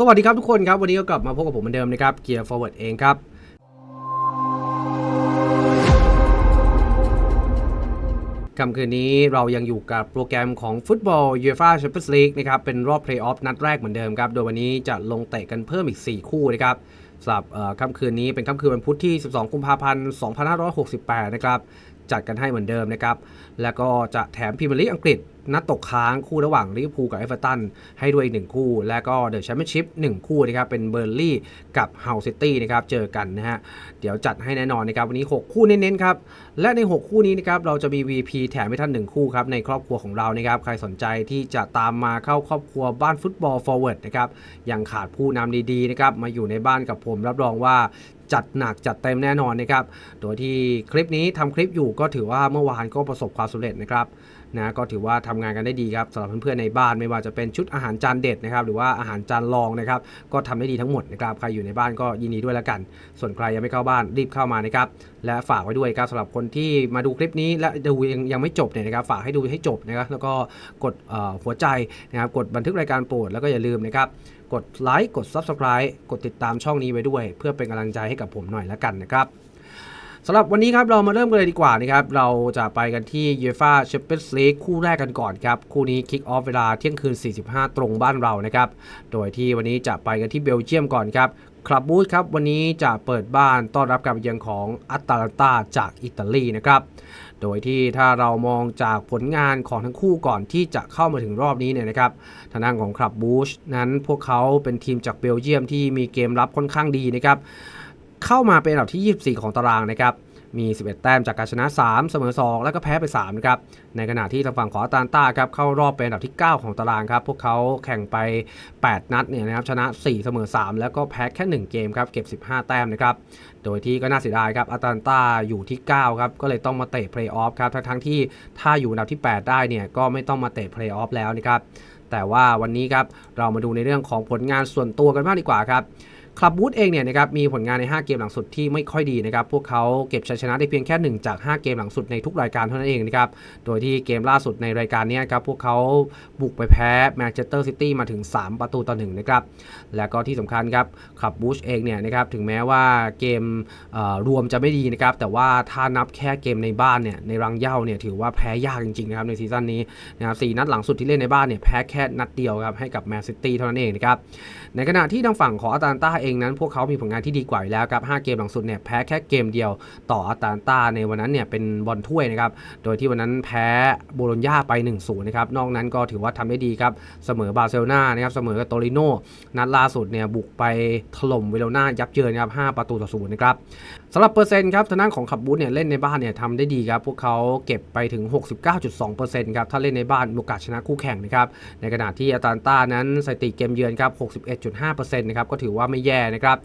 สวัสดีครับทุกคนครับ วันนี้ก็กลับมาพบกับผมเหมือนเดิมนะครับเกียร์ Forward เองครับ ค่ำคืนนี้เรายังอยู่กับโปรแกรมของฟุตบอล UEFA Champions League นะครับ เป็นรอบเพลย์ออฟนัดแรกเหมือนเดิมครับ โดยวันนี้จะลงเตะกันเพิ่มอีก 4 คู่นะครับสำหรับค่ำคืนนี้เป็นค่ำคืนวันพุธที่ 12 กุมภาพันธ์ 2568 นะครับ จัดกันให้เหมือนเดิมนะครับ แล้วก็จะแถมพรีเมียร์ลีกอังกฤษ นัดตกค้างคู่ระหว่างลิเวอร์พูลกับเอเวอร์ตันให้ด้วยอีกหนึ่งคู่ แล้วก็เดอะแชมเปี้ยนชิพหนึ่งคู่นะครับ เป็นเบอร์ลี่กับเฮาซิตี้นะครับ เจอกันนะฮะ เดี๋ยวจัดให้แน่นอนนะครับ วันนี้ 6 คู่เน้นๆครับ และใน 6 คู่นี้นะครับเราจะมี VP แถมให้ท่าน 1 คู่ครับในครอบครัวของเรานะครับใครสนใจที่จะตามมาเข้าครอบครัวบ้านฟุตบอล Forward นะครับยังขาดผู้นำดีๆนะครับมาอยู่ในบ้านกับผมรับรองว่า จัดหนักจัดเต็มแน่นอนนะครับ โดยที่คลิปนี้ทำคลิปอยู่ก็ถือว่าเมื่อวานก็ประสบความสำเร็จนะครับนะก็ถือว่าทำงานกันได้ดีครับสำหรับเพื่อนๆในบ้านไม่ว่าจะเป็นชุดอาหารจานเด็ดนะครับหรือว่าอาหารจานรองนะครับก็ทำได้ดีทั้งหมดนะครับใครอยู่ในบ้านก็ยินดีด้วยแล้วกัน ส่วนใครยังไม่เข้าบ้านรีบเข้ามานะครับและฝากไว้ด้วยครับสำหรับคนที่มาดูคลิปนี้และดูยังยังไม่จบเนี่ยนะครับฝากให้ดูให้จบนะครับแล้วก็กดหัวใจนะครับกดบันทึกรายการโปรดแล้วก็อย่าลืมนะครับ กดไลค์กด Subscribe กดติดตามช่องนี้ไว้ด้วย เพื่อเป็นกำลังใจให้กับผมหน่อยล้วกันนะครับสำหรับวันนี้ครับเรามาเริ่มกันเลยดีกว่านะครับเราจะไปกันที่ UEFA Champions League คู่แรกกันก่อนครับคู่นี้คิกออฟเวลาเที่ยงคืน 45 ตรงบ้านเรานะครับโดยที่วันนี้จะไปกันที่เบลเยียมก่อนครับคลับบูธครับวันนี้จะเปิดบ้านต้อนรับการเยือนของอัตตาลันตาจากอิตาลีนะครับ โดยที่ถ้าเรามองจากผลงานของทั้งคู่ก่อนที่จะเข้ามาถึงรอบนี้เนี่ยนะครับทางด้านของคลับบูชนั้นพวกเขาเป็นทีมจากเบลเยียมที่มีเกมรับค่อนข้างดีนะครับเข้ามาเป็นอันดับที่ 24 ของตารางนะครับ มี 11 แต้มจากการชนะ 3 เสมอ 2 แล้วก็แพ้ไป3นะครับในขณะที่ทางฝั่งของอาตาลต้าครับเข้ารอบเป็นอันดับที่ 9 ของตารางครับพวกเขาแข่งไป 8 นัดเนี่ยนะครับชนะ 4 เสมอ 3 แล้วก็แพ้แค่ 1 เกมครับเก็บ 15 แต้มนะครับโดยที่ก็น่าเสียดายครับอาตาลต้าอยู่ที่ 9 ครับก็เลยต้องมาเตะเพลย์ออฟครับทั้งที่ถ้าอยู่อันดับที่ 8 ได้เนี่ยก็ไม่ต้องมาเตะเพลย์ออฟแล้วนะครับแต่ว่าวันนี้ครับเรามาดูในเรื่องของผลงานส่วนตัวกันบ้างดีกว่าครับ คลับบูธเองเนี่ยนะครับมีผลงานใน 5 เกมหลังสุดที่ไม่ค่อยดีนะครับ พวกเขาเก็บชัยชนะได้เพียงแค่ 1 จาก 5 เกมหลังสุดในทุกรายการเท่านั้นเองนะครับ โดยที่เกมล่าสุดในรายการนี้ครับพวกเขาบุกไปแพ้แมนเชสเตอร์ซิตี้มาถึง 3 ประตูต่อ1นะครับ และก็ที่สำคัญครับคลับบูชเองเนี่ยนะครับถึงแม้ว่าเกมเรวมจะไม่ดีนะครับ แต่ว่าถ้านับแค่เกมในบ้านเนี่ยในรังเย้าเนี่ยถือว่าแพ้ยากจริงๆนะครับในซีซั่นนี้นะครับสนัดหลังสุดที่เล่นในบ้านเนี่ยแพ้แค่นัดเดียวครับให้กับแมนซิตี้เท่านั้นเองนะครับในขณะที่ทางฝั่งของอาตาลต้าเองนั้นพวกเขามีผลงานที่ดีกว่าอยู่แล้วครับ 5 เกมหลังสุดเนี่ยแพ้แค่เกมเดียวต่ออาตาลตาในวันนั้นเนี่ยเป็นบอลถ้วยนะครับ โดยที่วันนั้นแพ้โบโลญญาไป 1-0 นะครับ นอกนั้นก็ถือว่าทำได้ดีครับ เสมอบาร์เซโลนานะครับ เสมอกับโตริโนนัดล่าสุดเนี่ยบุกไปถล่มเวโรนายับเยินครับ 5 ประตูต่อศูนย์นะครับสำหรับเปอร์เซ็นต์ครับทางด้านของขับบูธเนี่ยเล่นในบ้านเนี่ยทำได้ดีครับ พวกเขาเก็บไปถึง 69.2%ครับ ถ้าเล่นในบ้านโอกาสชนะคู่แข่งนะครับ ในขณะที่อาตาลต้านั้นสถิติเกมเยือนครับ 61.5%นะครับ ก็ถือว่าไม่แย่นะครับ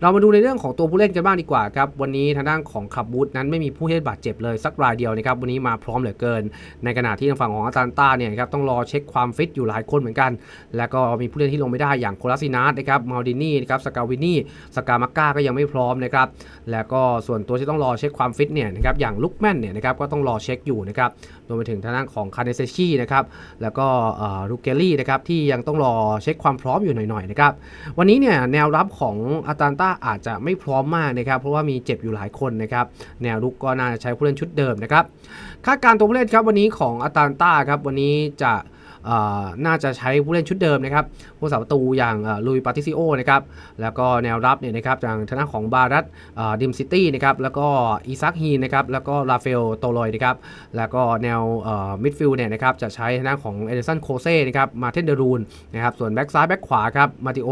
เรามาดูในเรื่องของตัวผู้เล่นกันบ้างดีกว่าครับ วันนี้ทางด้านของขับบูธนั้นไม่มีผู้เล่นบาดเจ็บเลยสักรายเดียวนะครับ วันนี้มาพร้อมเหลือเกิน ในขณะที่ทางฝั่งของอาตาลต้าเนี่ยครับต้องรอเช็คความฟิตอยู่หลายคนเหมือนกัน แล้วก็มีผู้เล่นที่ลงไม่ได้อย่างโคลาซินาสนะครับมาลดินี่นะครับสกาวินี่สกามาก้าก็ยังไม่พร้อมนะครับแล้วก็ส่วนตัวที่ต้องรอเช็คความฟิตเนี่ยนะครับอย่างลุกแมนเนี่ยนะครับก็ต้องรอเช็คอยู่นะครับรวมไปถึงทางด้านของคาเนเซชีนะครับแล้วก็ลูเกลี่นะครับที่ยังต้องรอเช็คความพร้อมอยู่หน่อยๆนะครับวันนี้เนี่ยแนวรับของอาตาลต้าอาจจะไม่พร้อมมากนะครับเพราะว่ามีเจ็บอยู่หลายคนนะครับแนวรุกก็น่าจะใช้ผู้เล่นชุดเดิมนะครับคาดการตัวผู้เล่นครับวันนี้ของอาตาลต้าครับวันนี้จะ น่าจะใช้ผู้เล่นชุดเดิมนะครับผู้สาประตูอย่างลุยปาติซิโอนะครับแล้วก็แนวรับเนี่ยนะครับอย่างทางด้านของบารัตดิมซิตี้นะครับแล้วก็อีซักฮีนะครับแล้วก็ราเฟลโตลอยนะครับแล้วก็แนวมิดฟิลด์เนี่ยนะครับจะใช้ทางด้านของเอเดนสันโคเซ่นะครับมาเทนเดรูนนะครับส่วนแบ็กซ้ายแบ็กขวาครับมาติโอ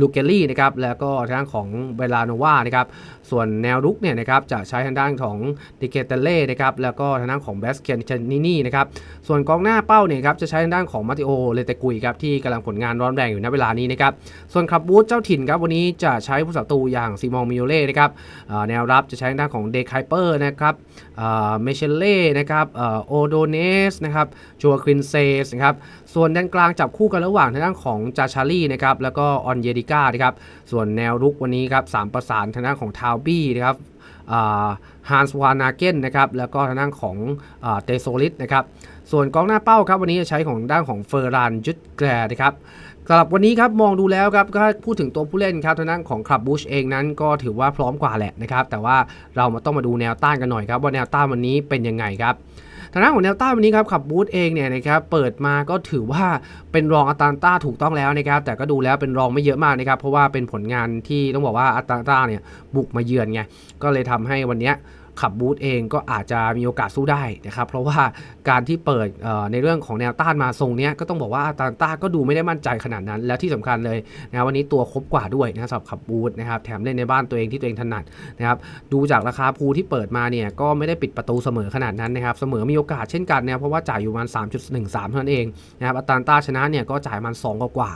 ลูเกลี่นะครับแล้วก็ทางด้านของเบลาโนวานะครับส่วนแนวรุกเนี่ยนะครับจะใช้ทางด้านของดิเกเตเล่นะครับแล้วก็ทางด้านของแบสเคียนชนินี่นะครับส่วนกองหน้าเป้าเนี่ยครับจะใช้ทางด้านของมาติโอเลเตกุยครับที่กำลังผลงานร้อนแรงอยู่ณเวลานี้นะครับส่วนคลับบูธเจ้าถิ่นครับวันนี้จะใช้ผู้สัตูอย่างซีมองมิโอเล่นะครับแนวรับจะใช้ทางด้านของเดคไคเปอร์นะครับ เมเชเล่นะครับโอโดเนสนะครับจัวครินเซสนะครับส่วนแดนกลางจับคู่กันระหว่างทางด้านของจาชารีนะครับแล้วก็ออนเยดิก้านะครับส่วนแนวรุกวันนี้ครับสามประสานทางด้านของทาวบี้นะครับฮานส์วานาเกนนะครับแล้วก็ทางด้านของเตโซลิสนะครับส่วนกองหน้าเป้าครับวันนี้จะใช้ของด้านของเฟอร์รานยุดแกรนะครับ สำหรับวันนี้ครับมองดูแล้วครับก็พูดถึงตัวผู้เล่นครับทางด้านของคลับบูชเองนั้นก็ถือว่าพร้อมกว่าแหละนะครับแต่ว่าเรามาต้องมาดูแนวต้านกันหน่อยครับว่าแนวต้านวันนี้เป็นยังไงครับทางด้านของแนวต้านวันนี้ครับขับบูธเองเนี่ยนะครับเปิดมาก็ถือว่าเป็นรองอัตแลต้าถูกต้องแล้วนะครับแต่ก็ดูแล้วเป็นรองไม่เยอะมากนะครับเพราะว่าเป็นผลงานที่ต้องบอกว่าอัตแลต้าเนี่ยบุกมาเยือนไงก็เลยทำให้วันนี้ ขับบูธเองก็อาจจะมีโอกาสสู้ได้นะครับ เพราะว่าการที่เปิดในเรื่องของแนวต้านมาทรงเนี้ยก็ต้องบอกว่าอาตาต้าก็ดูไม่ได้มั่นใจขนาดนั้น แล้วที่สำคัญเลยนะวันนี้ตัวครบกว่าด้วยนะครับสำหรับขับบูธนะครับแถมเล่นในบ้านตัวเองที่ตัวเองถนัดนะครับดูจากราคาภูที่เปิดมาเนี่ยก็ไม่ได้ปิดประตูเสมอขนาดนั้นนะครับเสมอมีโอกาสเช่นกันนะเพราะว่าจ่ายอยู่ประมาณ3.13เท่านั้นเองนะครับอาตาต้าชนะเนี่ยก็จ่ายมัน2กว่า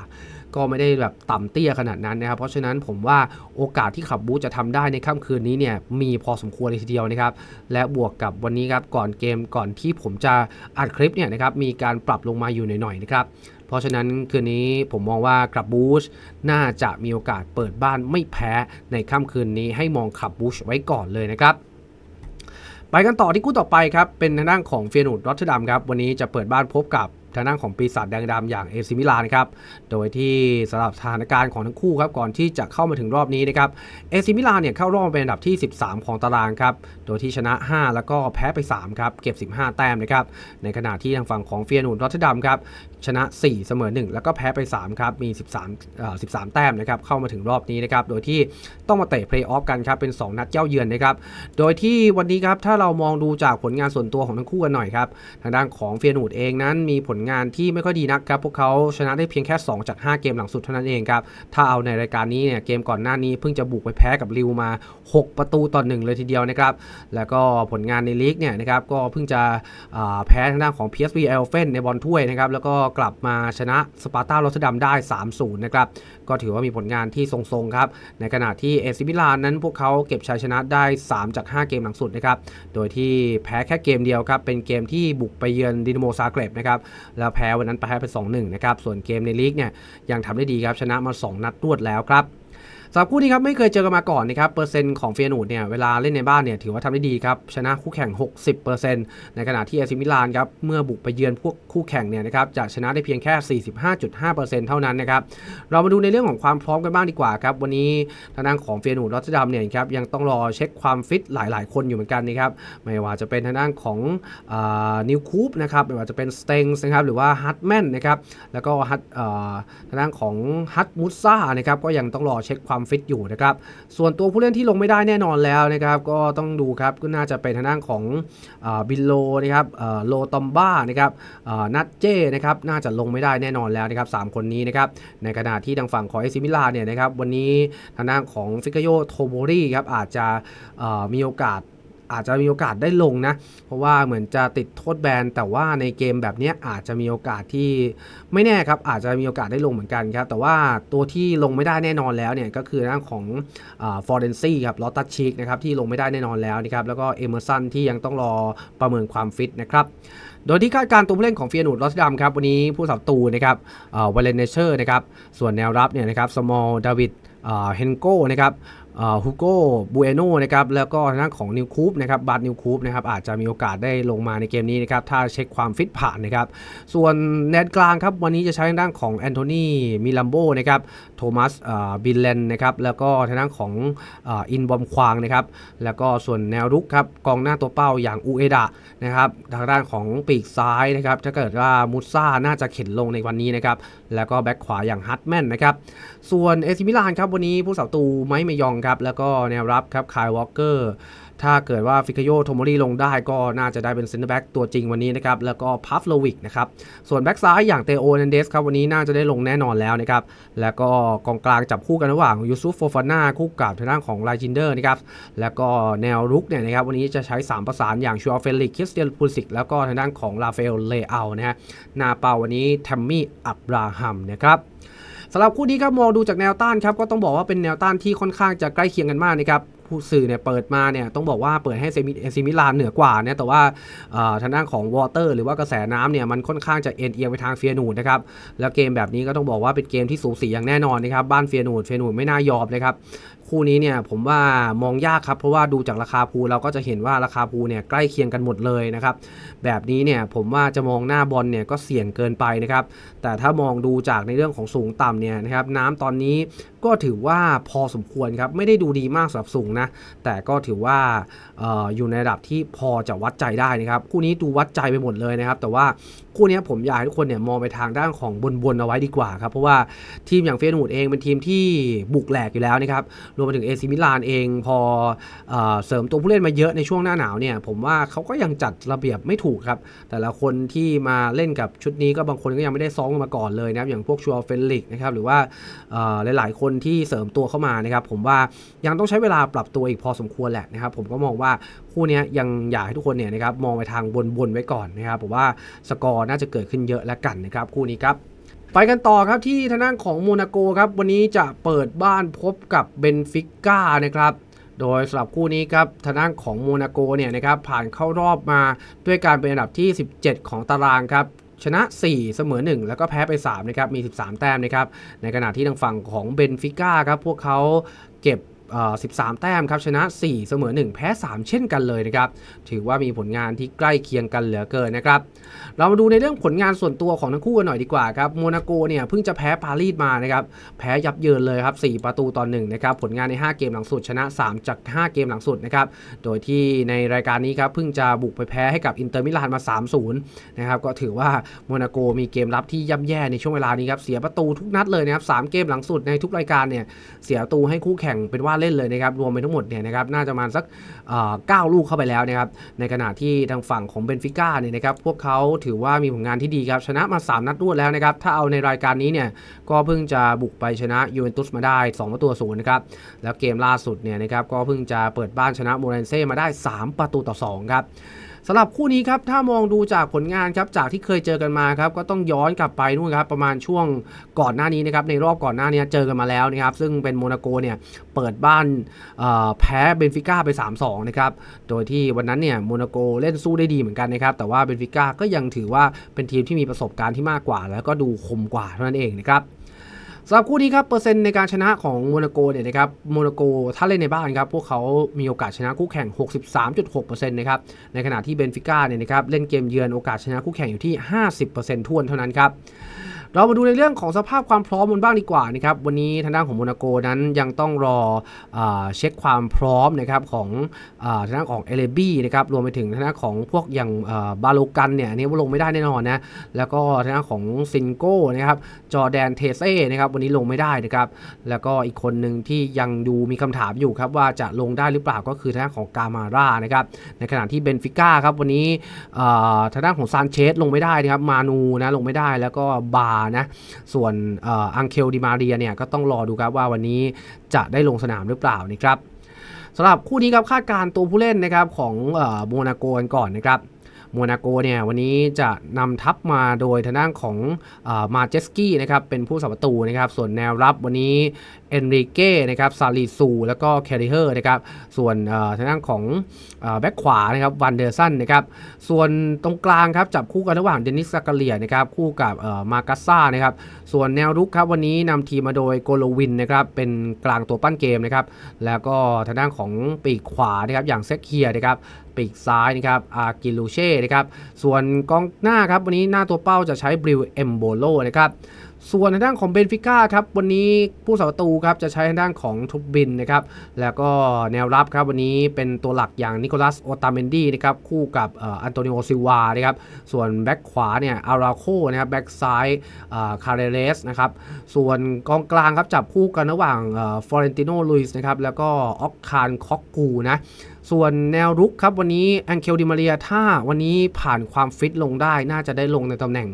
ก็ไม่ได้แบบต่ำเตี้ยขนาดนั้นนะครับ เพราะฉะนั้นผมว่าโอกาสที่ขับบูธจะทำได้ในค่ำคืนนี้เนี่ยมีพอสมควรเลยทีเดียวนะครับ และบวกกับวันนี้ครับก่อนเกมก่อนที่ผมจะอัดคลิปเนี่ยนะครับมีการปรับลงมาอยู่หน่อยๆนะครับเพราะฉะนั้นคืนนี้ผมมองว่าขับบูชน่าจะมีโอกาสเปิดบ้านไม่แพ้ในค่ำคืนนี้ให้มองขับบูชไว้ก่อนเลยนะครับไปกันต่อที่คู่ต่อไปครับ เป็นทางด้านของเฟียนูดรอตเทอร์ดัมครับ วันนี้จะเปิดบ้านพบกับ ทางด้านของปีศาจแดงดำอย่างเอซิมิลานครับโดยที่สำหรับสถานการณ์ของทั้งคู่ครับก่อนที่จะเข้ามาถึงรอบนี้นะครับเอซิมิลานเนี่ยเข้ารอบเป็นอันดับที่ 13 ของตารางครับโดยที่ชนะ 5 แล้วก็แพ้ไป3ครับเก็บ 15 แต้มนะครับในขณะที่ทางฝั่งของเฟียนูดรอตเทดัมครับชนะ 4 เสมอ 1 แล้วก็แพ้ไป3ครับมี 13เอ่อ13 แต้มนะครับเข้ามาถึงรอบนี้นะครับโดยที่ต้องมาเตะเพลย์ออฟกันครับเป็น 2 นัดเย้าเยือนนะครับโดยที่วันนี้ครับถ้าเรามองดูจากผลงานส่วนตัวของทั้งคู่กันหน่อยครับทางด้านของเฟียนูดเองนั้นมีผลงานที่ไม่ค่อยดีนักครับพวกเขาชนะได้เพียงแค่ 2 จาก 5 เกมหลังสุดเท่านั้นเองครับ ถ้าเอาในรายการนี้เนี่ยเกมก่อนหน้านี้เพิ่งจะบุกไปแพ้กับริวมา 6 ประตูต่อหนึ่งเลยทีเดียวนะครับ แล้วก็ผลงานในลีกเนี่ยนะครับก็เพิ่งจะแพ้ทางด้านของ PSV เอลเฟนในบอลถ้วยนะครับแล้วก็กลับมาชนะสปาร์ตาลอสดัมได้ 3-0 นะครับ ก็ถือว่ามีผลงานที่ทรงๆครับในขณะที่เอซิมิลานนั้นพวกเขาเก็บชัยชนะได้ 3 จาก 5 เกมหลังสุดนะครับโดยที่แพ้แค่เกมเดียวครับเป็นเกมที่บุกไปเยือนดินโมซาเกร็บนะครับแล้วแพ้วันนั้นไปแพ้ไป2-1นะครับส่วนเกมในลีกเนี่ยยังทำได้ดีครับชนะมา 2 นัดรวดแล้วครับ สำหรับคู่นี้ครับไม่เคยเจอกันมาก่อนนะครับเปอร์เซ็นต์ของเฟียนูดเนี่ยเวลาเล่นในบ้านเนี่ยถือว่าทำได้ดีครับชนะคู่แข่ง 60%ในขณะที่เอซิมิลานครับเมื่อบุกไปเยือนพวกคู่แข่งเนี่ยนะครับจะชนะได้เพียงแค่ 45.5%เท่านั้นนะครับเรามาดูในเรื่องของความพร้อมกันบ้างดีกว่าครับวันนี้ทางด้านของเฟียนูดรอตเตอร์ดัมเนี่ยครับยังต้องรอเช็คความฟิตหลาย ๆ คนอยู่เหมือนกันนะครับไม่ว่าจะเป็นทางด้านของนิวคูปนะครับไม่ว่าจะเป็นสเตงนะครับหรือว่าฮัตแมนนะครับแล้วก็ฮัตทางด้านของฮัตมุสซานะครับก็ยังต้องรอเช็คความฟิตอยู่นะครับ ส่วนตัวผู้เล่นที่ลงไม่ได้แน่นอนแล้วนะครับ ก็ต้องดูครับก็น่าจะเป็นทางด้านของบิลโลนะครับโลตอมบ้านะครับนัทเจนะครับน่าจะลงไม่ได้แน่นอนแล้วนะครับสามคนนี้นะครับในขณะที่ทางฝั่งของเอซิมิลาเนี่ยนะครับวันนี้ทางด้านของฟิกโยโทโมรีครับอาจจะมีโอกาส อาจจะมีโอกาสได้ลงนะ เพราะว่าเหมือนจะติดโทษแบน แต่ว่าในเกมแบบนี้อาจจะมีโอกาสที่ไม่แน่ครับ อาจจะมีโอกาสได้ลงเหมือนกันครับ แต่ว่าตัวที่ลงไม่ได้แน่นอนแล้วเนี่ยก็คือด้านของฟอร์เรนซี่ครับลอตตัชชิกนะครับที่ลงไม่ได้แน่นอนแล้วนะครับแล้วก็เอเมอร์สันที่ยังต้องรอประเมินความฟิตนะครับโดยที่คาดการตัวผู้เล่นของเฟียนูดลอสดัมครับวันนี้ผู้สับตูนะครับวาเลนเนเชอร์นะครับส่วนแนวรับเนี่ยนะครับสมอลดาวิดเฮนโก้นะครับ ฮุโก้บูเอโนนะครับแล้วก็ทางด้านของนิวคูปนะครับบาร์นิวคูปนะครับอาจจะมีโอกาสได้ลงมาในเกมนี้นะครับถ้าเช็คความฟิตผ่านนะครับส่วนแนนกลางครับวันนี้จะใช้ทางด้านของแอนโทนีมิลัมโบนะครับโทมัสบิลเลนนะครับแล้วก็ทางด้านของอินบอมควางนะครับแล้วก็ส่วนแนวรุกครับกองหน้าตัวเป้าอย่างอูเอดะนะครับทางด้านของปีกซ้ายนะครับถ้าเกิดว่ามุซ่าน่าจะเข็นลงในวันนี้นะครับ แล้วก็แบ็คขวาอย่างฮัตแมนนะครับ ส่วนเอซิมิลานครับวันนี้ผู้สาวตูไม้เมยองครับ แล้วก็แนวรับครับคายวอลเกอร์ ถ้าเกิดว่าฟิกโยโทโมรีลงได้ก็น่าจะได้เป็นเซนเตอร์แบ็กตัวจริงวันนี้นะครับ แล้วก็พัฟโลวิกนะครับ ส่วนแบ็กซ้ายอย่างเตโอนันเดสครับวันนี้น่าจะได้ลงแน่นอนแล้วนะครับ แล้วก็กองกลางจับคู่กันระหว่างยูซุฟโฟฟาน่าคู่กับทางด้านของไลจินเดอร์นะครับ แล้วก็แนวรุกเนี่ยนะครับวันนี้จะใช้ 3 ประสานอย่างชัวเฟลิกคริสเตียนพูลสิกแล้วก็ทางด้านของลาเฟลเลอานะฮะนาเปาวันนี้แทมมี่อับราฮัมนะครับสำหรับคู่นี้ครับมองดูจากแนวต้านครับก็ต้องบอกว่าเป็นแนวต้านที่ค่อนข้างจะใกล้เคียงกันมากนะครับ ผู้สื่อเนี่ยเปิดมาเนี่ยต้องบอกว่าเปิดให้เซมิเอซิมิลานเหนือกว่าเนี่ยแต่ว่าเอ่อทางด้านของวอเตอร์หรือว่ากระแสน้ำเนี่ยมันค่อนข้างจะเอ็นเอียงไปทางเฟียนูดนะครับแล้วเกมแบบนี้ก็ต้องบอกว่าเป็นเกมที่สูสีอย่างแน่นอนนะครับบ้านเฟียนูดเฟียนูดไม่น่ายอมนะครับคู่นี้เนี่ยผมว่ามองยากครับ เพราะว่าดูจากราคาพูลเราก็จะเห็นว่าราคาพูลเนี่ยใกล้เคียงกันหมดเลยนะครับแบบนี้เนี่ยผมว่าจะมองหน้าบอลเนี่ยก็เสี่ยงเกินไปนะครับแต่ถ้ามองดูจากในเรื่องของสูงต่ำเนี่ยนะครับน้ำตอนนี้ก็ถือว่าพอสมควรครับไม่ได้ดูดีมากสำหรับสูงนะ แต่ก็ถือว่าอออยู่ในระดับที่พอจะวัดใจได้นะครับ คู่นี้ดูวัดใจไปหมดเลยนะครับ แต่ว่า คู่นี้ผมอยากให้ทุกคนเนี่ยมองไปทางด้านของบนๆเอาไว้ดีกว่าครับเพราะว่าทีมอย่างเฟยนูดเองเป็นทีมที่บุกแหลกอยู่แล้วนะครับรวมไปถึงเอซิมิลานเองพอเอเสริมตัวผู้เล่นมาเยอะในช่วงหน้าหนาวเนี่ยผมว่าเขาก็ยังจัดระเบียบไม่ถูกครับ แต่ละคนที่มาเล่นกับชุดนี้ก็บางคนก็ยังไม่ได้ซ้อมมาก่อนเลยนะครับอย่างพวกชัวเฟลลิกนะครับหรือว่าหลายๆ คนที่เสริมตัวเข้ามานะครับผมว่ายังต้องใช้เวลาปรับตัวอีกพอสมควรแหละนะครับผมก็มองว่าคู่นี้ยยังอยากให้ทุกคนเนี่ยนะครับมองไปทางบนๆไว้ก่อนนะครับผมว่าสกอร์น่าจะเกิดขึ้นเยอะแล้วกันนะครับคู่นี้ครับไปกันต่อครับที่ทางด้านของโมนาโกครับวันนี้จะเปิดบ้านพบกับเบนฟิก้านะครับโดยสำหรับคู่นี้ครับทางด้านของโมนาโกเนี่ยนะครับผ่านเข้ารอบมาด้วยการเป็นอันดับที่ 17 ของตารางครับชนะ 4 เสมอ 1 แล้วก็แพ้ไป 3 นะครับ มี 13 แต้มนะครับ ในขณะที่ทางฝั่งของเบนฟิก้าครับ พวกเขาเก็บเอ่อ 13 แต้มครับชนะ 4 เสมอ 1 แพ้ 3 เช่นกันเลยนะครับถือว่ามีผลงานที่ใกล้เคียงกันเหลือเกินนะครับเรามาดูในเรื่องผลงานส่วนตัวของทั้งคู่กันหน่อยดีกว่าครับโมนาโกเนี่ยเพิ่งจะแพ้ปารีสมานะครับแพ้ยับเยินเลยครับ 4 ประตูต่อ1นะครับผลงานใน 5 เกมหลังสุดชนะ 3 จาก 5 เกมหลังสุดนะครับโดยที่ในรายการนี้ครับเพิ่งจะบุกไปแพ้ให้กับอินเตอร์มิลานมา 3-0นะครับก็ถือว่าโมนาโกมีเกมรับที่ย่ำแย่ในช่วงเวลานี้ครับเสียประตูทุกนัดเลยนะครับ3เกมหลังสุดในทุกรายการเนี่ยเสียประตูให้คู่แข่งเป็นว่าเล่นเลยนะครับรวมไปทั้งหมดเนี่ยนะครับน่าจะมาสักเก้าลูกเข้าไปแล้วนะครับในขณะที่ทางฝั่งของเบนฟิก้าเนี่ยนะครับพวกเขาถือว่ามีผลงานที่ดีครับชนะมา 3 นัดรวดแล้วนะครับถ้าเอาในรายการนี้เนี่ยก็เพิ่งจะบุกไปชนะยูเวนตุสมาได้2ประตูศูนย์นะครับแล้วเกมล่าสุดเนี่ยนะครับก็เพิ่งจะเปิดบ้านชนะโมเรนเซ่มาได้ 3 ประตูต่อ2ครับ สำหรับคู่นี้ครับถ้ามองดูจากผลงานครับจากที่เคยเจอกันมาครับก็ต้องย้อนกลับไปนู่นครับประมาณช่วงก่อนหน้านี้นะครับในรอบก่อนหน้านี้เจอกันมาแล้วนะครับซึ่งเป็นโมนาโกเนี่ยเปิดบ้านแพ้เบนฟิก้าไป 3-2นะครับโดยที่วันนั้นเนี่ยโมนาโกเล่นสู้ได้ดีเหมือนกันนะครับแต่ว่าเบนฟิก้าก็ยังถือว่าเป็นทีมที่มีประสบการณ์ที่มากกว่า แล้วก็ดูคมกว่าเท่านั้นเองนะครับ สำหรับคู่นี้ครับเปอร์เซ็นต์ในการชนะของโมนาโกเนี่ยนะครับโมนาโกถ้าเล่นในบ้านครับพวกเขามีโอกาสชนะคู่แข่ง 63.6%นะครับในขณะที่เบนฟิก้าเนี่ยนะครับเล่นเกมเยือนโอกาสชนะคู่แข่งอยู่ที่ 50%ทวนเท่านั้นครับ เรามาดูในเรื่องของสภาพความพร้อมมันบ้างดีกว่านะครับวันนี้ทางด้านของโมนาโกนั้นยังต้องรออเช็คความพร้อมนะครับของทางด้านของเอเลบี้นะครับรวมไปถึงทางด้านของพวกอย่างบาโลกันเนี่ยอันนี้ว่าลงไม่ได้แน่นอนนะแล้วก็ทางด้านของซินโก้นะครับจอแดนเทเซ่นะครับวันนี้ลงไม่ได้นะครับแล้วก็อีกคนหนึ่งที่ยังดูมีคำถามอยู่ครับว่าจะลงได้หรือเปล่าก็คือทางด้านของกามาร่านะครับในขณะที่เบนฟิก้าครับวันนี้ทางด้านของซานเชสลงไม่ได้นะครับมานูนะลงไม่ได้แล้วก็บานะ ส่วนอังเคลดิมาเรียเนี่ยก็ต้องรอดูครับว่าวันนี้จะได้ลงสนามหรือเปล่านะครับสำหรับคู่นี้ครับคาดการ์ตัวผู้เล่นนะครับของโมนาโกกันก่อนนะครับโมนาโกเนี่ยวันนี้จะนำทัพมาโดยทางด้านของมาเจสกี้นะครับเป็นผู้สับประตูนะครับส่วนแนวรับวันนี้ เอนริเก้นะครับซาลิซู แล้วก็แคริเฮอร์นะครับส่วนทางด้านของอแบ็คขวานะครับวันเดอร์สันนะครับส่วนตรงกลางครับจับคู่กันระหว่างเดนิสซากาเลียนะครับคู่กับมากัสซ่านะครับส่วนแนวรุกครับวันนี้นำทีมมาโดยโกโลวินนะครับเป็นกลางตัวปั้นเกมนะครับแล้วก็ทางด้านของปีกขวานะครับอย่างเซกเฮียนะครับปีกซ้ายนะครับอากิลูเช่นะครับส่วนกองหน้าครับวันนี้หน้าตัวเป้าจะใช้บริวเอมโบโลนะครับ ส่วนทางด้านของเบนฟิก้าครับวันนี้ผู้สาประตูครับจะใช้ทางด้านของทุบบินนะครับแล้วก็แนวรับครับวันนี้เป็นตัวหลักอย่างนิโคลัสโอตาเมนดีนะครับคู่กับอันโตนิโอซิวานะครับส่วนแบ็กขวาเนี่ยอาราโคนะครับแบ็กซ้ายคาเรเลสนะครับส่วนกองกลางครับจับคู่กันระหว่างฟลอเรนติโนลุยส์นะครับแล้วก็ออกคารคอกกูนะ ส่วนแนวรุกครับวันนี้แองเคลดิมาเรียถ้าวันนี้ผ่านความฟิตลงได้น่าจะได้ลงในตำแหน่ง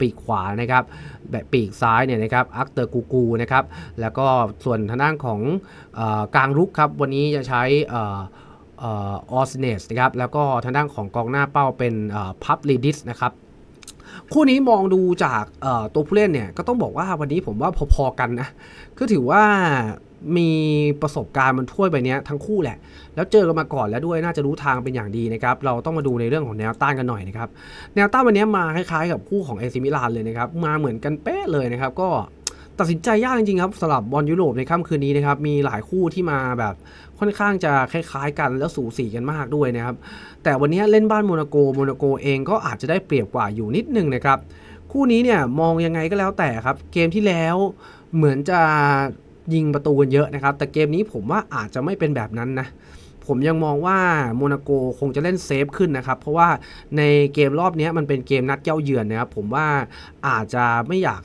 ปีกขวานะครับแบบปีกซ้ายเนี่ยนะครับอักเตอร์กูกูนะครับแล้วก็ส่วนทางด้านของอกลางรุกครับวันนี้จะใช้ออสเนสนะครับแล้วก็ทางด้านของกองหน้าเป้าเป็นพับลีดิสนะครับคู่นี้มองดูจากตัวผู้เล่นเนี่ยก็ต้องบอกว่าวันนี้ผมว่าพอๆกันนะก็ถือว่า มีประสบการณ์มันถ้วยใบเนี้ยทั้งคู่แหละ แล้วเจอกันมาก่อนแล้วด้วยน่าจะรู้ทางเป็นอย่างดีนะครับเราต้องมาดูในเรื่องของแนวต้านกันหน่อยนะครับแนวต้านวันนี้มาคล้ายๆกับคู่ของเอซิมิลานเลยนะครับมาเหมือนกันเป๊ะเลยนะครับก็ตัดสินใจยากจริงๆครับสำหรับบอลยุโรปในค่ำคืนนี้นะครับมีหลายคู่ที่มาแบบค่อนข้างจะคล้ายๆกันแล้วสูสีกันมากด้วยนะครับแต่วันนี้เล่นบ้านโมนาโกโมนาโกเองก็อาจจะได้เปรียบกว่าอยู่นิดนึงนะครับคู่นี้เนี่ยมองยังไงก็แล้วแต่ครับ เกมที่แล้วเหมือนจะ ยิงประตูกันเยอะนะครับ แต่เกมนี้ผมว่าอาจจะไม่เป็นแบบนั้นนะ ผมยังมองว่าโมนาโกคงจะเล่นเซฟขึ้นนะครับ เพราะว่าในเกมรอบนี้มันเป็นเกมนัดเย้าเยือนนะครับ ผมว่าอาจจะไม่อยาก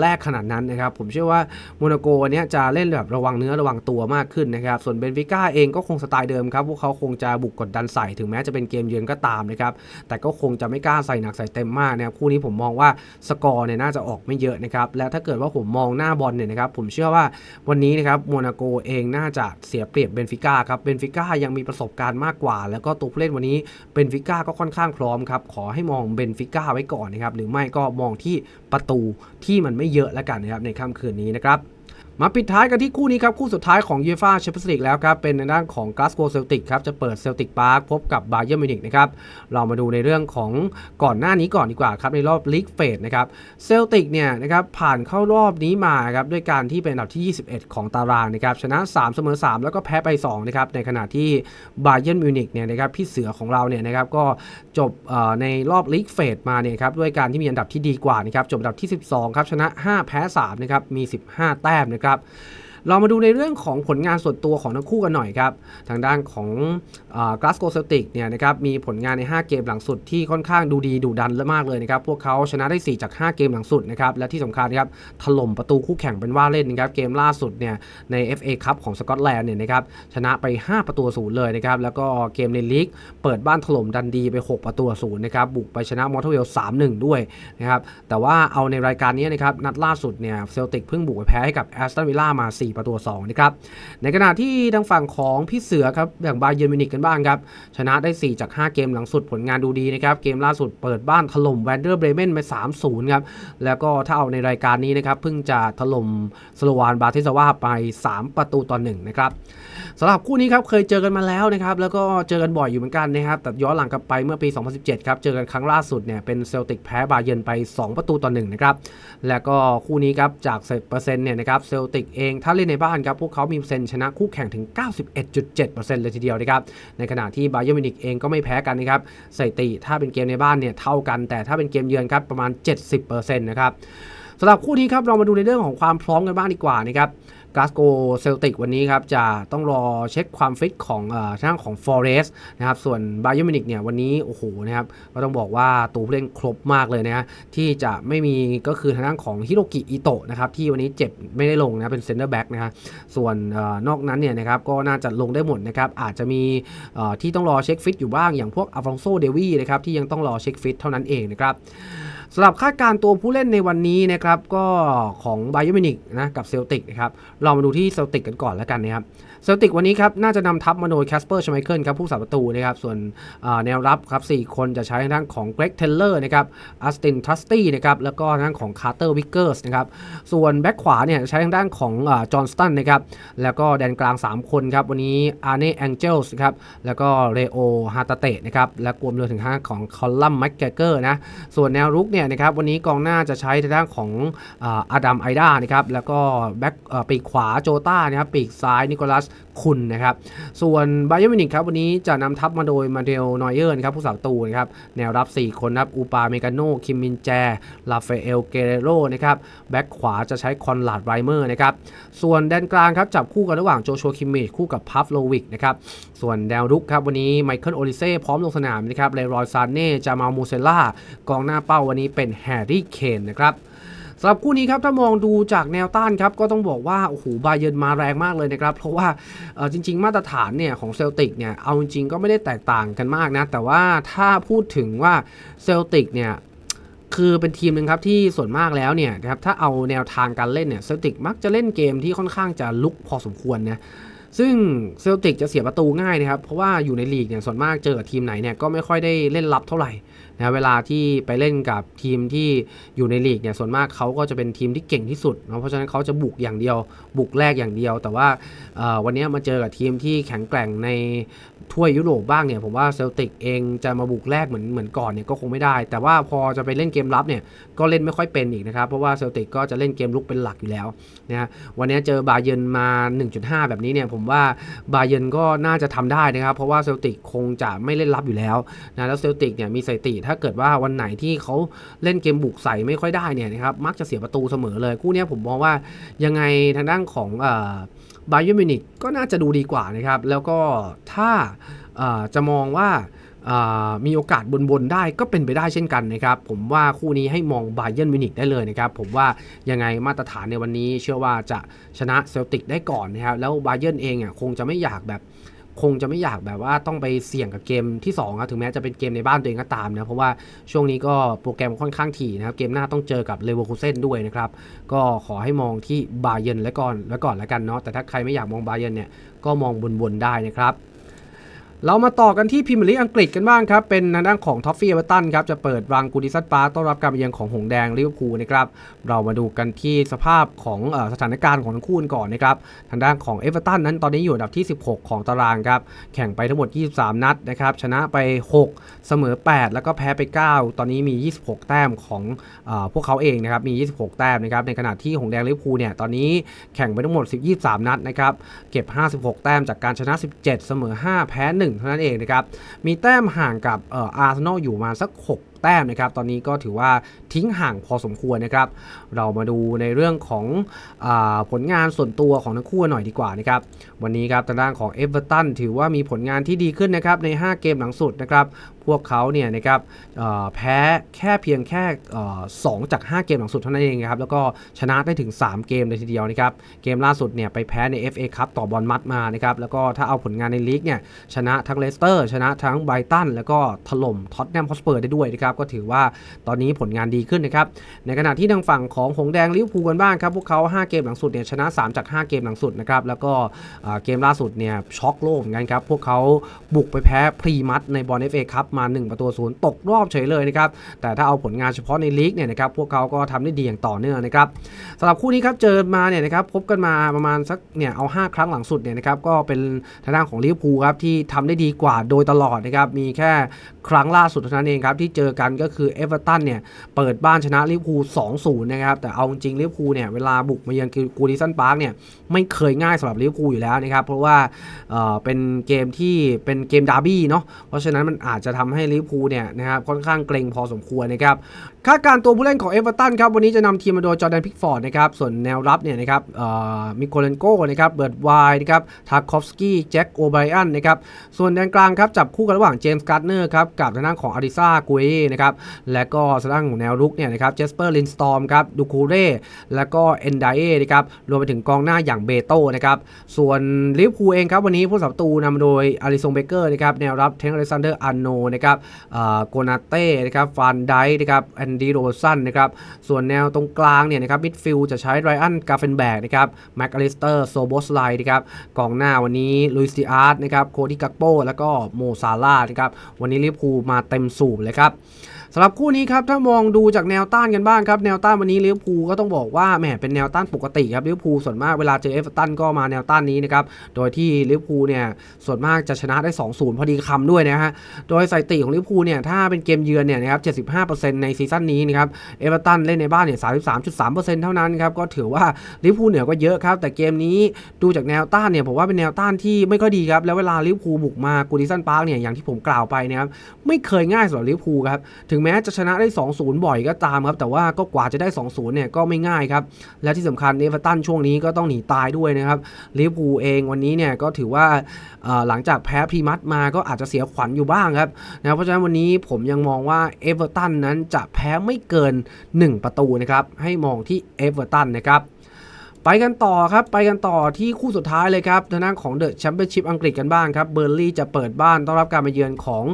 แลกขนาดนั้นนะครับ ผมเชื่อว่าโมนาโกวันนี้จะเล่นแบบระวังเนื้อระวังตัวมากขึ้นนะครับ ส่วนเบนฟิก้าเองก็คงสไตล์เดิมครับ พวกเขาคงจะบุกกดดันใส่ถึงแม้จะเป็นเกมเยือนก็ตามนะครับ แต่ก็คงจะไม่กล้าใส่หนักใส่เต็มมากนะครับ คู่นี้ผมมองว่าสกอร์เนี่ยน่าจะออกไม่เยอะนะครับ และถ้าเกิดว่าผมมองหน้าบอลเนี่ยนะครับ ผมเชื่อว่าวันนี้นะครับโมนาโกเองน่าจะเสียเปรียบเบนฟิก้าครับ เบนฟิก้ายังมีประสบการณ์มากกว่า แล้วก็ตัวผู้เล่นวันนี้เบนฟิก้าก็ค่อนข้างพร้อมครับขอให้มองเบนฟิก้าไว้ก่อนนะครับหรือไม่ก็มองที่ประตูที่มันไม่เยอะแล้วกันนะครับในค่ำคืนนี้นะครับ มาปิดท้ายกันที่คู่นี้ครับ คู่สุดท้ายของยูฟ่าแชมเปี้ยนส์ลีกแล้วครับ เป็นในด้านของก l าสโกเซลติกครับ จะเปิดเซลติกพาร์คพบกับบาเย r n มิวนิกนะครับ เรามาดูในเรื่องของก่อนหน้านี้ก่อนดีกว่าครับ ในรอบลีกเฟสนะครับเซลติกเนี่ยนะครับผ่านเข้ารอบนี้มาครับ ด้วยการที่เป็นอันดับที่ 21 ของตารางนะครับชนะ 3 เสมอ 3 แล้วก็แพ้ไป2นะครับในขณะที่บาเย r n มิวนิกเนี่ยนะครับพี่เสือของเราเนี่ยนะครับก็จบในรอบลีกเฟสมาเนี่ยครับด้วยการที่มีอันดับที่ดีกว่านะครับจบอันดับที่ 12 ครับชนะ 5 แพ้3นะครับมี 15 แต้มนะครับนะครับ เรามาดูในเรื่องของผลงานส่วนตัวของทั้งคู่กันหน่อยครับ ทางด้านของกลาสโกเซลติกเนี่ยนะครับมีผลงานใน 5 เกมหลังสุดที่ค่อนข้างดูดีดูดันและมากเลยนะครับ พวกเขาชนะได้ 4 จาก 5 เกมหลังสุดนะครับและที่สำคัญครับถล่มประตูคู่แข่งเป็นว่าเล่นนะครับเกมล่าสุดเนี่ยใน FA คัพของสกอตแลนด์เนี่ยนะครับชนะไป 5 ประตูศูนย์เลยนะครับแล้วก็เกมในลีกเปิดบ้านถล่มดันดีไป 6 ประตูศูนย์นะครับบุกไปชนะมอเทเวล3-1 ด้วยนะครับแต่ว่าเอาในรายการนี้นะครับนัดล่าสุดเนี่ยเซลติกเพิ่งบุกไปแพ้ให้กับแอสตันวิลล่ามา4ประตู2นะครับในขณะที่ทางฝั่งของพี่เสือครับอย่างบาเยร์นมินิกกันบ้างครับชนะได้ 4 จาก 5 เกมหลังสุดผลงานดูดีนะครับเกมล่าสุดเปิดบ้านถล่มแวนเดอร์เบรเมนไป3-0ครับแล้วก็ถ้าเอาในรายการนี้นะครับเพิ่งจะถล่มสโลวานบาติสวาไป 3 ประตูต่อ1นะครับ สำหรับคู่นี้ครับเคยเจอกันมาแล้วนะครับแล้วก็เจอกันบ่อยอยู่เหมือนกันนะครับแต่ย้อนหลังกลับไปเมื่อปี 2017 ครับเจอกันครั้งล่าสุดเนี่ยเป็นเซลติกแพ้บาเยร์นไป 2 ประตูต่อ1นะครับแล้วก็คู่นี้ครับจากเปอร์เซ็นต์เนี่ยนะครับเซลติกเองถ้าเล่นในบ้านครับพวกเขามีเปอร์เซ็นต์ชนะคู่แข่งถึง 91.7%เลยทีเดียวนะครับในขณะที่บาเยอร์มิวนิกเองก็ไม่แพ้กันนะครับสถิติถ้าเป็นเกมในบ้านเนี่ยเท่ากัน แต่ถ้าเป็นเกมเยือนครับประมาณ 70%นะครับสำหรับคู่นี้ครับเรามาดูในเรื่องของความพร้อมกันบ้างดีกว่านะครับ กาสโกเซลติกวันนี้ครับจะต้องรอเช็คความฟิตของเอ่อทางของฟอเรสนะครับส่วนบาเยอร์มินิกเนี่ยวันนี้โอ้โหนะครับก็ต้องบอกว่าตัวผู้เล่นครบมากเลยนะฮะที่จะไม่มีก็คือทางด้านของฮิโรกิอิโตะนะครับที่วันนี้เจ็บไม่ได้ลงนะเป็นเซนเตอร์แบ็กนะฮะส่วนอนอกนั้นเนี่ยนะครับก็น่าจะลงได้หมดนะครับอาจจะมีที่ต้องรอเช็คฟิตอยู่บ้างอย่างพวกอัฟฟองโซเดวีนะครับที่ยังต้องรอเช็คฟิตเท่านั้นเองนะครับ สำหรับคาดการ์ตัวผู้เล่นในวันนี้นะครับก็ของไบโอมินิกนะกับเซลติกนะครับเรามาดูที่เซลติกกันก่อนแล้วกันนะครับ เซลติกวันนี้ครับน่าจะนำทัพมาโดยแคสเปอร์ชไมเคิลครับผู้สาประตูนะครับส่วนแนวรับครับ4คนจะใช้ทางด้านของเกรกเทเลอร์นะครับอัสตินทัสตี้นะครับแล้วก็ทางด้านของคาร์เตอร์วิกเกอร์สนะครับส่วนแบ็คขวาเนี่ยใช้ทางด้านของจอห์นสตันนะครับแล้วก็แดนกลาง 3 คนครับวันนี้อาร์เน่แองเจลส์ครับแล้วก็เรโอฮาตาเตะนะครับและรวมรวมถึงทางด้านของคอลลัมแม็กเกเกอร์นะส่วนแนวรุกเนี่ยนะครับวันนี้กองหน้าจะใช้ทางด้านของอาดัมไอดานะครับแล้วก็แบ็คปีกขวาโจต้านะครับปีกซ้ายนิโคลัสคุณนะครับ ส่วนไบเยอร์มินิกครับวันนี้จะนำทัพมาโดยมาเดลนอยเออร์นะครับผู้สาประตูนะครับแนวรับ 4 คนนะครับอูปาเมกาโนคิมมินแจลาเฟเอลเกเรโรนะครับแบ็คขวาจะใช้คอนลาดไรเมอร์นะครับส่วนแดนกลางครับจับคู่กันระหว่างโจชัวคิมมิชคู่กับพัฟโลวิกนะครับส่วนแนวรุกครับวันนี้ไมเคิลโอลิเซ่พร้อมลงสนามนะครับเลรอยซานเน่จามามูเซล่ากองหน้าเป้าวันนี้เป็นแฮร์รี่เคนนะครับ สำหรับคู่นี้ครับถ้ามองดูจากแนวต้านครับก็ต้องบอกว่าโอ้โหบาเยินมาแรงมากเลยนะครับ เพราะว่าจริง ๆ มาตรฐานเนี่ยของเซลติกเนี่ยเอาจริงๆก็ไม่ได้แตกต่างกันมากนะ แต่ว่าถ้าพูดถึงว่าเซลติกเนี่ยคือเป็นทีมหนึ่งครับที่ส่วนมากแล้วเนี่ยนะครับถ้าเอาแนวทางการเล่นเนี่ยเซลติกมักจะเล่นเกมที่ค่อนข้างจะลุกพอสมควรนะซึ่งเซลติกจะเสียประตูง่ายนะครับ เพราะว่าอยู่ในลีกเนี่ยส่วนมากเจอกับทีมไหนเนี่ยก็ไม่ค่อยได้เล่นรับเท่าไหร่ นะเวลาที่ไปเล่นกับทีมที่อยู่ในลีกเนี่ยส่วนมากเขาก็จะเป็นทีมที่เก่งที่สุดเนาะเพราะฉะนั้นเขาจะบุกอย่างเดียว บุกแรกอย่างเดียว แต่ว่าวันนี้มาเจอกับทีมที่แข็งแกร่งในถ้วยยุโรปบ้างเนี่ยผมว่าเซลติกเองจะมาบุกแรกเหมือนเหมือนก่อนเนี่ยก็คงไม่ได้ แต่ว่าพอจะไปเล่นเกมรับเนี่ยก็เล่นไม่ค่อยเป็นอีกนะครับ เพราะว่าเซลติกก็จะเล่นเกมลุกเป็นหลักอยู่แล้วนะวันนี้เจอบาเยนมา 1.5 แบบนี้เนี่ยผมว่าบาเยนก็น่าจะทำได้นะครับ เพราะว่าเซลติกคงจะไม่เล่นรับอยู่แล้วนะแล้วเซลติกเนี่ยมีสถิติถ้าเกิดว่าวันไหนที่เขาเล่นเกมบุกใส่ไม่ค่อยได้เนี่ยนะครับมักจะเสียประตูเสมอเลยคู่นี้ผมมองว่ายังไงทางด้านของบาเยิร์มิวนิกก็น่าจะดูดีกว่านะครับ แล้วก็ถ้าจะมองว่ามีโอกาสบนๆได้ก็เป็นไปได้เช่นกันนะครับ ผมว่าคู่นี้ให้มองบาเยิร์นมิวนิกได้เลยนะครับ ผมว่ายังไงมาตรฐานในวันนี้เชื่อว่าจะชนะเซลติกได้ก่อนนะครับ แล้วบาเยิร์นเองอะคงจะไม่อยากแบบ คงจะไม่อยากแบบว่าต้องไปเสี่ยงกับเกมที่2ครับถึงแม้จะเป็นเกมในบ้านตัวเองก็ตามนะเพราะว่าช่วงนี้ก็โปรแกรมค่อนข้างถี่นะครับเกมหน้าต้องเจอกับเลเวอร์คูเซนด้วยนะครับก็ขอให้มองที่บาเยนแล้วก่อนแล้วก่อนแล้วกันเนาะแต่ถ้าใครไม่อยากมองบาเยนเนี่ยก็มองบนๆได้นะครับ เรามาต่อกันที่พรีเมียร์ลีอังกฤษกันบ้างครับ เป็นทางด้านของท็อฟฟี่เอเวอร์ตันครับ จะเปิดรังกูดิซัตปาร์ต้อนรับการมาเยือนของหงแดงลิเวอร์พูลนะครับ เรามาดูกันที่สภาพของอสถานการณ์ของทั้งคู่กันก่อนนะครับ ทางด้านของเอเวอร์ตันนั้นตอนนี้อยู่อันดับที่ 16 ของตารางครับ แข่งไปทั้งหมด 23 นัดนะครับ ชนะไป 6 เสมอ 8 แล้วก็แพ้ไป 9 ตอนนี้มี 26 แต้มของออพวกเขาเองนะครับ มี 26 แต้มนะครับ ในขณะที่หงแดงลิเวอร์พูลเนี่ยตอนนี้แข่งไปทั้งหมด 23 นัดนะครับ เก็บ 56 แต้มจากการชนะ 17 เสมอ 5 แพ้ 1เท่านั้นเองนะครับ มีแต้มห่างกับเอ่ออาร์เซนอลอยู่มาสัก 6 แต้มนะครับตอนนี้ก็ถือว่าทิ้งห่างพอสมควรนะครับ เรามาดูในเรื่องของอผลงานส่วนตัวของทั้งคู่หน่อยดีกว่านะครับวันนี้ครับทางด้านของเอเวอร์ตันถือว่ามีผลงานที่ดีขึ้นนะครับใน 5 เกมหลังสุดนะครับพวกเขาเนี่ยนะครับแพ้แค่เพียงแค่สองจาก 5 เกมหลังสุดเท่านั้นเองครับแล้วก็ชนะได้ถึง 3 เกมเลยทีเดียวนะครับเกมล่าสุดเนี่ยไปแพ้ใน FA คัพต่อบอลมัดมานะครับแล้วก็ถ้าเอาผลงานในลีกเนี่ยชนะทั้งเลสเตอร์ ชนะทั้งไบรตันแล้วก็ถล่มท็อตแนมฮอสเปอร์ได้ด้วยนะครับก็ถือว่าตอนนี้ผลงานดีขึ้นนะครับในขณะที่ทางฝั่งของหงแดงลิเวอร์พูลกันบ้างครับพวกเขา 5 เกมหลังสุดเนี่ยชนะ 3 จาก 5 เกมหลังสุดนะครับแล้วก็เกมล่าสุดเนี่ยช็อกโลกเหมือนกันครับพวกเขาบุกไปแพ้พรีมัดในบอลเอฟเอคัพมา 1 ประตูศูนย์ตกรอบเฉยเลยนะครับแต่ถ้าเอาผลงานเฉพาะในลีกเนี่ยนะครับพวกเขาก็ทำได้ดีอย่างต่อเนื่องนะครับสำหรับคู่นี้ครับเจอมาเนี่ยนะครับพบกันมาประมาณสักเนี่ยเอา 5 ครั้งหลังสุดเนี่ยนะครับก็เป็นทางด้านของลิเวอร์พูลครับที่ทำได้ดีกว่าโดยตลอดนะครับมีแค่ครั้งล่าสุดเท่านั้นเองครับ ที่เจอกันก็คือเอเวอร์ตันเนี่ยเปิดบ้านชนะลิเวอร์พูล2-0 นะครับ แต่เอาจริงลิเวอร์พูลเนี่ยเวลาบุกมาเยือนกูดิสันพาร์คเนี่ยไม่เคยง่ายสำหรับลิเวอร์พูลอยู่แล้วนะครับ เพราะว่าเอ่อเป็นเกมที่เป็นเกมดาร์บี้เนาะเพราะฉะนั้นมันอาจจะทำให้ลิเวอร์พูลเนี่ยนะครับค่อนข้างเกรงพอสมควรนะครับคาดการ์ตัวผู้เล่นของเอเวอร์ตันครับวันนี้จะนำทีมมาโดยจอร์แดนพิกฟอร์ดนะครับส่วนแนวรับเนี่ยนะครับมิโคเลนโก้นะครับเบิร์ดไวนะครับทาร์คอฟสกี้แจ็คโอไบรอันนะครับส่วนแดนกลางครับจับคู่กันระหว่างเจมส์การ์เนอร์ครับกับทางด้านของอาริซากุเอนะครับและก็ทางด้านของแนวรุกเนี่ยนะครับเจสเปอร์ลินสตอมครับดูคูเร่และก็เอนไดเอนะครับรวมไปถึงกองหน้าอย่างเบโต้นะครับส่วนลิเวอร์พูเองครับวันนี้ผู้สับตูนำโดยอาริซงเบเกอร์นะครับแนวรับเทงอเลซันเดอร์อันโนนะครับอ่าโกนาเต้นะครับฟานไดนะครับแอนดี้โรซันนะครับส่วนแนวตรงกลางเนี่ยนะครับมิดฟิลด์จะใช้ไรอันกาเฟนแบกนะครับแม็กอลิสเตอร์โซโบสไลนะครับกองหน้าวันนี้ลุยส์ดิอาร์ตนะครับโคดี้กักโปแล้วก็โมซาร่านะครับวันนี้ลิเวอร์พูมาเต็มสูบเลยครับ สำหรับคู่นี้ครับถ้ามองดูจากแนวต้านกันบ้างครับแนวต้านวันนี้ลิเวอร์พูลก็ต้องบอกว่าแหมเป็นแนวต้านปกติครับลิเวอร์พูลส่วนมากเวลาเจอเอเวอร์ตันก็มาแนวต้านนี้นะครับโดยที่ลิเวอร์พูลเนี่ยส่วนมากจะชนะได้ 2-0 พอดีคำด้วยนะฮะโดยสถิติของลิเวอร์พูลเนี่ยถ้าเป็นเกมเยือนเนี่ยนะครับ75%ในซีซั่นนี้นะครับเอเวอร์ตันเล่นในบ้านเนี่ย33.3%เท่านั้นครับก็ถือว่าลิเวอร์พูลเหนือกว่าเยอะครับแต่เกมนี้ดูจากแนวต้านเนี่ยผมว่าเป็นแนวต้านที่ไม่ค่อยดีครับแล้วเวลาลิเวอร์พูลบุกมากูดิสันพาร์คเนี่ยอย่างที่ผมกล่าวไปนะครับไม่เคยง่ายสำหรับลิเวอร์พูลครับถึงแม้จะชนะได้ 2-0 บ่อยก็ตามครับ แต่ว่าก็กว่าจะได้ 2-0 เนี่ยก็ไม่ง่ายครับ และที่สำคัญเอเวอร์ตันช่วงนี้ก็ต้องหนีตายด้วยนะครับลิเวอร์พูลเองวันนี้เนี่ยก็ถือว่าหลังจากแพ้พีมัดมาก็อาจจะเสียขวัญอยู่บ้างครับนะเพราะฉะนั้นวันนี้ผมยังมองว่าเอเวอร์ตันนั้นจะแพ้ไม่เกิน 1 ประตูนะครับให้มองที่เอเวอร์ตันนะครับไปกันต่อครับ ไปกันต่อที่คู่สุดท้ายเลยครับทางด้านของเดอะแชมเปี้ยนชิพอังกฤษกันบ้างครับเบอร์ลี่จะเปิดบ้านต้อนรับการมาเยือนของ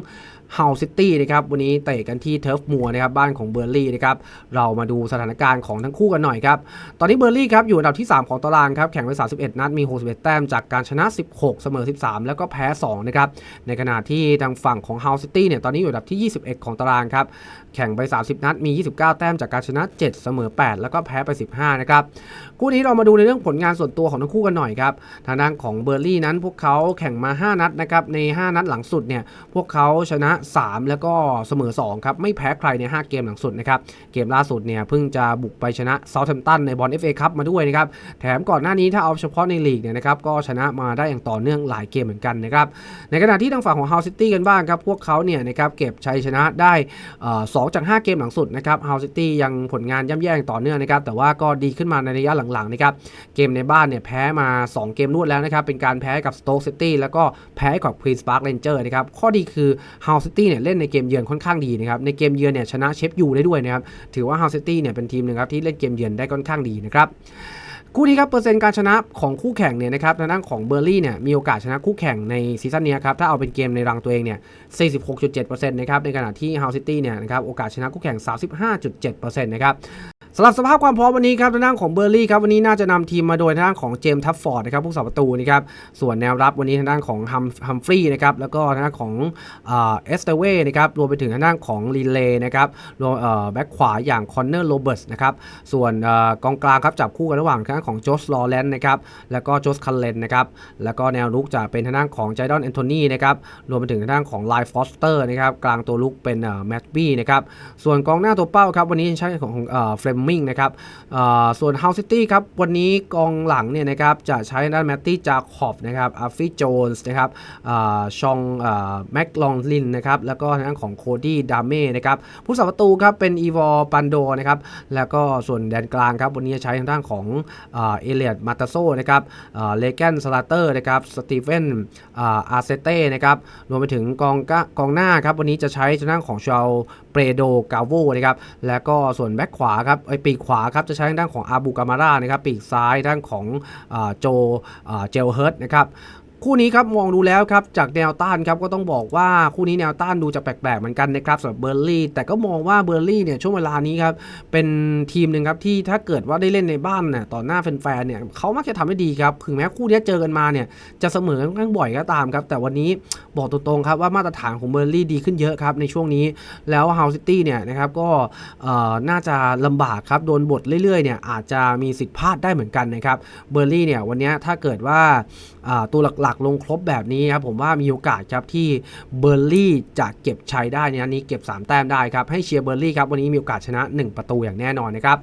เฮาซิตี้นะครับวันนี้เตะกันที่เทิร์ฟมัวนะครับบ้านของเบอร์ลี่นะครับเรามาดูสถานการณ์ของทั้งคู่กันหน่อยครับตอนนี้เบอร์ลี่ครับอยู่อันดับที่ 3 ของตารางครับแข่งไป 31 นัดมี 61 แต้มจากการชนะ 16 เสมอ 13 แล้วก็แพ้ 2 นะครับในขณะที่ทางฝั่งของเฮาซิตี้เนี่ยตอนนี้อยู่อันดับที่ 21 ของตารางครับ แข่งไป 30 นัด มี 29 แต้มจากการชนะ 7 เสมอ 8 แล้วก็แพ้ไป 15 นะครับ คู่นี้เรามาดูในเรื่องผลงานส่วนตัวของทั้งคู่กันหน่อยครับ ทางด้านของเบอร์ลี่นั้นพวกเขาแข่งมา 5 นัดนะครับ ใน 5 นัดหลังสุดเนี่ย พวกเขาชนะ 3 แล้วก็เสมอ 2 ครับ ไม่แพ้ใครใน 5 เกมหลังสุดนะครับ เกมล่าสุดเนี่ยเพิ่งจะบุกไปชนะเซาท์แฮมป์ตันในบอล FA คัพมาด้วยนะครับ แถมก่อนหน้านี้ถ้าเอาเฉพาะในลีกเนี่ยนะครับ ก็ชนะมาได้อย่างต่อเนื่องหลายเกมเหมือนกันนะครับ ในขณะที่ทางฝั่งของ Hull City กันบ้างครับ พวกเขาเนี่ยนะครับเก็บชัยชนะได้สองจาก 5 เกมหลังสุดนะครับ Hull City ยังผลงานย่ำแย่อย่างต่อเนื่องนะครับ แต่ว่าก็ดีขึ้นมาในระยะหลังๆนะครับ เกมในบ้านเนี่ยแพ้มา 2 เกมรวดแล้วนะครับ เป็นการแพ้กับ Stoke City แล้วก็แพ้กับ Queen's Park Rangers นะครับ ข้อดีคือ Hull City เนี่ยเล่นในเกมเยือนค่อนข้างดีนะครับ ในเกมเยือนเนี่ยชนะเชฟยูได้ด้วยนะครับ ถือว่า Hull City เนี่ยเป็นทีมหนึ่งครับที่เล่นเกมเยือนได้ค่อนข้างดีนะครับ คู่นี้ครับเปอร์เซ็นต์การชนะของคู่แข่งเนี่ยนะครับทางด้านของเบอร์ลี่เนี่ยมีโอกาสชนะคู่แข่งในซีซั่นนี้ครับถ้าเอาเป็นเกมในรังตัวเองเนี่ย 46.7%นะครับในขณะที่เฮาซิตี้เนี่ยนะครับโอกาสชนะคู่แข่ง 35.7%นะครับ สำหรับสภาพความพร้อมวันนี้ครับทางด้านของเบอร์ลี่ครับวันนี้น่าจะนำทีมมาโดยทางด้านของเจมส์ทัฟฟอร์ดนะครับผู้สาประตูนะครับส่วนแนวรับวันนี้ทางด้านของฮัมฮัมฟรีย์นะครับแล้วก็ทางด้านของเอสเตเว่นะครับรวมไปถึงทางด้านของลีเลย์นะครับรวมแบ็คขวาอย่างคอนเนอร์โรเบิร์ตนะครับส่วนกองกลางครับจับคู่กันระหว่างทางด้านของโจสลอแลนด์นะครับแล้วก็โจสคันเลนนะครับแล้วก็แนวลุกจะเป็นทางด้านของไจดอนแอนโทนีนะครับรวมไปถึงทางด้านของไลฟ์ฟอสเตอร์นะครับกลางตัวลุกเป็นแมตบี้นะครับส่วนกองหน้าตัวเป้าครับวันนี้ใช้ของเฟรมมิงนะครับส่วน House City ครับวันนี้กองหลังเนี่ยนะครับจะใช้ด้านแมตตี้จาคอบนะครับอาฟี่โจนส์นะครับอชองแม็กลองลินนะครับแล้วก็ทางด้านของโคดี้ดามเม่นะครับผู้สาประตูครับเป็นอีวอร์ปันโดนะครับแล้วก็ส่วนแดนกลางครับวันนี้จะใช้ทางด้านของเอเลียดมาตาโซนะครับเลแกนสลาเตอร์นะครับสตีเฟนอาร์เซเต้นะครับรวมไปถึงกองกะกองหน้าครับวันนี้จะใช้ทางด้านของชาวเปรโดกาโวนะครับแล้วก็ส่วนแบ็คขวาครับไอปีกขวาครับจะใช้ทางด้านของอาบูกามาร่านะครับปีกซ้ายด้านของอโจอเจลเฮิร์ตนะครับ คู่นี้ครับมองดูแล้วครับจากแนวต้านครับก็ต้องบอกว่าคู่นี้แนวต้านดูจะแปลกๆเหมือนกันนะครับสำหรับเบอร์ลี่แต่ก็มองว่าเบอร์ลี่เนี่ยช่วงเวลานี้ครับเป็นทีมหนึ่งครับที่ถ้าเกิดว่าได้เล่นในบ้านน่ะต่อหน้าแฟนๆเนี่ยเขามักจะทำได้ดีครับถึงแม้คู่นี้เจอกันมาเนี่ยจะเสมอกันค่อนข้างบ่อยก็ตามครับแต่วันนี้บอกตรงๆครับว่ามาตรฐานของเบอร์ลี่ดีขึ้นเยอะครับในช่วงนี้แล้วเฮาซิตี้เนี่ยนะครับก็น่าจะลำบากครับโดนบทเรื่อยๆเนี่ยอาจจะมีสิทธิ์พลาดได้เหมือนกันนะครับเบอร์ลี่เนี่ยวันนี้ถ้าเกิดว่าตัวหลักๆลงครบแบบนี้ครับผมว่ามีโอกาสครับที่เบอร์ลี่จะเก็บชัยได้ในนี้เก็บ 3 แต้มได้ครับ ให้เชียร์เบอร์ลี่ครับ วันนี้มีโอกาสชนะ 1 ประตูอย่างแน่นอนนะครับ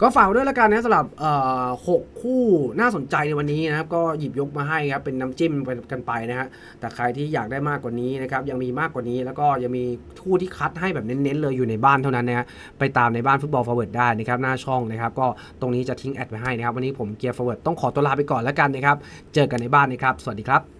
ก็ฝากด้วยละกันนะสำหรับเอ่อหกคู่น่าสนใจในวันนี้นะครับ ก็หยิบยกมาให้ครับ เป็นน้ำจิ้มกันไปนะฮะแต่ใครที่อยากได้มากกว่านี้นะครับยังมีมากกว่านี้แล้วก็ยังมีคู่ที่คัดให้แบบเน้นๆเลยอยู่ในบ้านเท่านั้นนะฮะไปตามในบ้านฟุตบอลฟอร์เวิร์ดได้นะครับหน้าช่องนะครับก็ตรงนี้จะทิ้งแอดไว้ให้นะครับวันนี้ผมเกียร์ฟอร์เวิร์ดต้องขอตัวลาไปก่อนแล้วกันนะครับเจอกันในบ้านนะครับสวัสดีครับ